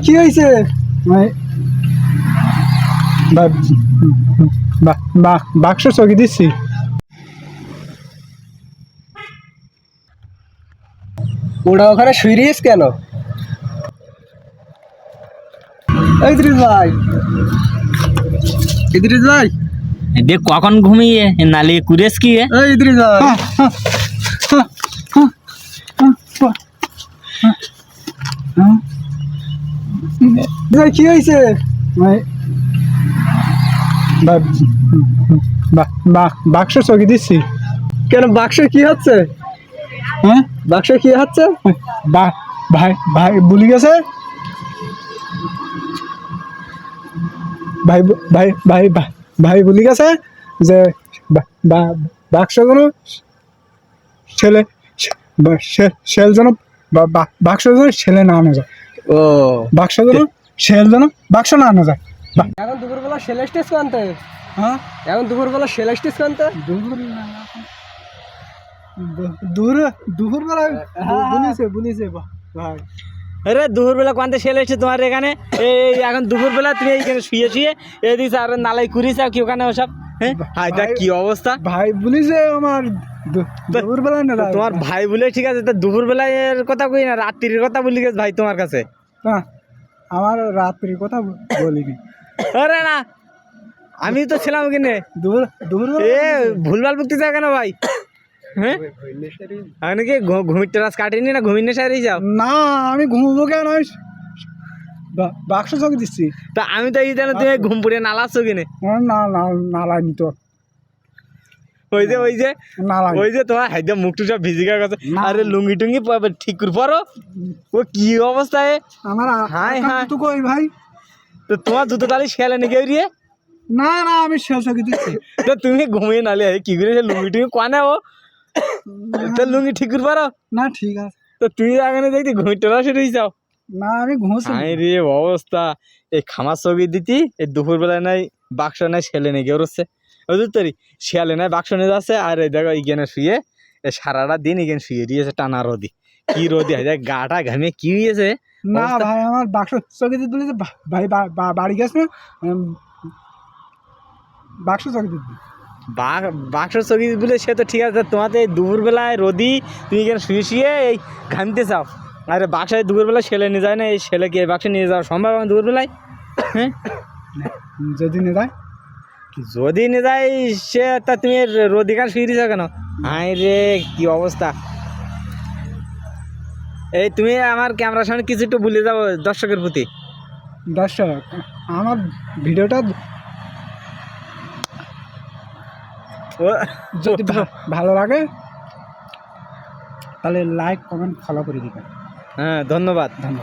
কি হয়েছে মানে- বা- বা- বা- বাক্স চকি দিচ্ছি ওটা ওখানে শুইরিস কেন ইদ্রিস ভাই ইদ্রিস ভাই দেখ কখন ঘুমিয়ে নালে কুরেস কি ইদ্রিস ভাই ভাই কি হয়েছে? বাক্স চকি দিচ্ছি। কেন বাক্সে কি হচ্ছে? হ্যাঁ? বাক্সে কি হচ্ছে? ভাই ভাই ভুলে গেছে? ভাই ভাই ভাই ভাই- ভুলে গেছে যে বাক্সগুলো ছেলে সেল যেন বা- বা- বাক্স ছেলে না আনা যায়। ও। বাক্সগুলো সেল যেন বাক্স না আনা যায় এখন দুপুরবেলা কানতে? হ্যাঁ? এখন দুপুরবেলা কানতে? দুপুর দূর দুপুর বুনিছে বুনিছে ভাই। আরে দুপুর বেলা তোমার এখানে? এই এখন দুপুর বেলা তুমি এইখানে শুয়ে শুয়ে এই দিস আর নালাই কুরিস আর কি ওখানে ওসব হ্যাঁ? কি অবস্থা। ভাই বুনিছে আমার দুপুর বেলা না তোমার ভাই বলে ঠিক আছে তা দুপুর বেলায় এর কথা কই না রাত্রির কথা বলি গেছে ভাই তোমার কাছে। না আমার রাত্রির কথা বলিনি। আরে না আমি তো ছিলাম কিনে। দুপুর দুপুর এ ভুলভাল বকতে যাও কেন ভাই? হ্যাঁ? আমি কি ঘুমির টাস কাটিনি না ঘুমির নেশারেই যাও না আমি ঘুমবো কেন? আমি বা- বাক্স চোখ দিচ্ছি। তা আমি তো এই জানো তুমি ঘুম পুড়ে নালাচ্ছ কিনে। না না নালাইনি তো। ওই যে ওই যে ওই যে তোমার হাইদে মুখটু সব ভিজি গেছে। আরে লুঙ্গি টুঙ্গি ঠিক পরো। ও কি অবস্থা এ? আমার হাই, হাই। তো কই ভাই? তো তোমার জুতো তালি শেয়ালে নাকি ওই রে না না আমি চোখে দিচ্ছি তো তুমি ঘুমিয়ে নালে কি করে সে লুঙ্গি টুঙ্গি কোয়ানে ও? তো লুঙ্গি ঠিক পারো। না ঠিক আছে। তো তুই আগে দেখতি ঘুমির টোলা শুরু যাও না আমি ঘুমোচ্ছি হাই রে অবস্থা। এই খামার ছবি দিতি এই দুপুর বেলায় নাই বাক্স নাই ছেলে নেই কেউ তোরি শিয়ালে নাই বাক্স নিয়ে যাচ্ছে আর এই দেখো ইগেনে শুয়ে সারাটা দিন ইগেন শুয়ে দিয়েছে টানা রোদি। কি রোদি হয় দেখ গাটা ঘামে কি হয়েছে না ভাই আমার বাক্স দিয়ে তুলেছে ভাই বাড়ি গেছে বাক্স দিয়ে বাক্স ছবি বলে সে তো ঠিক আছে এই দুপুরবেলায় রোদি তুমি এখানে শুয়ে শুয়ে এই ঘামতে চাও। আরে বাক্সায় দুপুরবেলায় ছেলে নিয়ে যায় না এই ছেলেকে এই বাক্সে নিয়ে যাওয়া সম্ভব আমার দুপুরবেলায় হ্যাঁ? যদি নিয়ে যায় যদি নিয়ে যাই সে তা তুমি রোদি কান শুয়ে দিয়েছ কেন? হাই রে কি অবস্থা? এই তুমি আমার ক্যামেরার সামনে কিছু একটু ভুলে যাব দর্শকের প্রতি। দর্শক আমার ভিডিওটা যদি ভালো লাগে তাহলে লাইক কমেন্ট ফলো করে দিবেন। হ্যাঁ ধন্যবাদ। ধন্যবাদ।